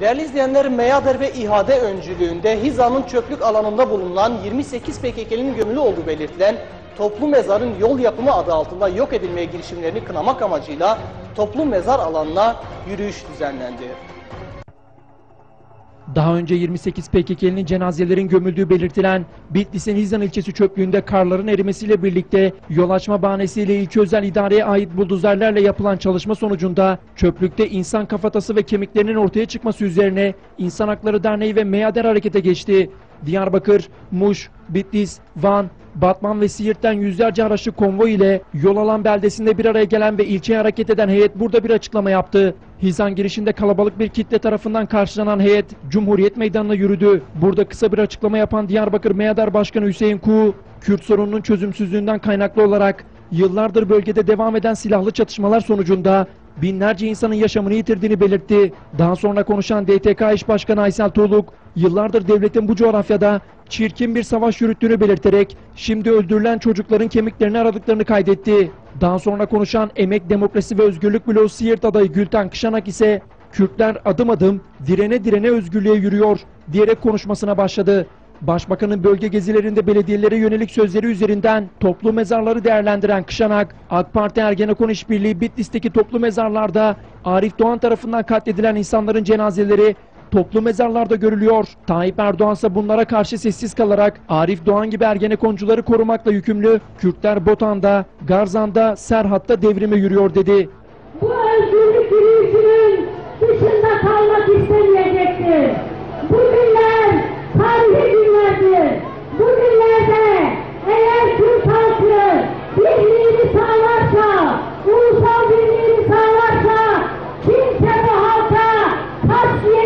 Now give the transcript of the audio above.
Değerli izleyenler, Meyader ve İHA'de öncülüğünde Hizan'ın çöplük alanında bulunan 28 PKK'nin gömülü olduğu belirtilen toplu mezarın yol yapımı adı altında yok edilmeye girişimlerini kınamak amacıyla toplu mezar alanına yürüyüş düzenlendi. Daha önce 28 PKK'linin cenazelerin gömüldüğü belirtilen Bitlis'in Hizan ilçesi çöplüğünde karların erimesiyle birlikte yol açma bahanesiyle ilçe özel idareye ait buldozerlerle yapılan çalışma sonucunda çöplükte insan kafatası ve kemiklerinin ortaya çıkması üzerine İnsan Hakları Derneği ve Meyader harekete geçti. Diyarbakır, Muş, Bitlis, Van, Batman ve Siirt'ten yüzlerce araçlı konvoy ile yol alan beldesinde bir araya gelen ve ilçeye hareket eden heyet burada bir açıklama yaptı. Hizan girişinde kalabalık bir kitle tarafından karşılanan heyet Cumhuriyet Meydanı'na yürüdü. Burada kısa bir açıklama yapan Diyarbakır Meyadar Başkanı Hüseyin Kuğu, Kürt sorununun çözümsüzlüğünden kaynaklı olarak yıllardır bölgede devam eden silahlı çatışmalar sonucunda binlerce insanın yaşamını yitirdiğini belirtti. Daha sonra konuşan DTK İş Başkanı Aysel Tuğluk, yıllardır devletin bu coğrafyada çirkin bir savaş yürüttüğünü belirterek şimdi öldürülen çocukların kemiklerini aradıklarını kaydetti. Daha sonra konuşan Emek Demokrasi ve Özgürlük Bloğu Siirt adayı Gülten Kışanak ise Kürtler adım adım direne direne özgürlüğe yürüyor diyerek konuşmasına başladı. Başbakanın bölge gezilerinde belediyelere yönelik sözleri üzerinden toplu mezarları değerlendiren Kışanak, AK Parti Ergenekon İşbirliği Bitlis'teki toplu mezarlarda Arif Doğan tarafından katledilen insanların cenazeleri toplu mezarlarda görülüyor. Tayyip Erdoğan ise bunlara karşı sessiz kalarak Arif Doğan gibi Ergenekoncuları korumakla yükümlü Kürtler Botan'da, Garzan'da, Serhat'ta devrime yürüyor dedi. bu özgürlük yürüyüşünün dışında kalmak istemeyecektir. Bu günler tarihi günlerdir. Bu günlerde eğer Türk halkı birliğini sağlarsa, ulusal birliğini sağlarsa kimse bu halka tasfiye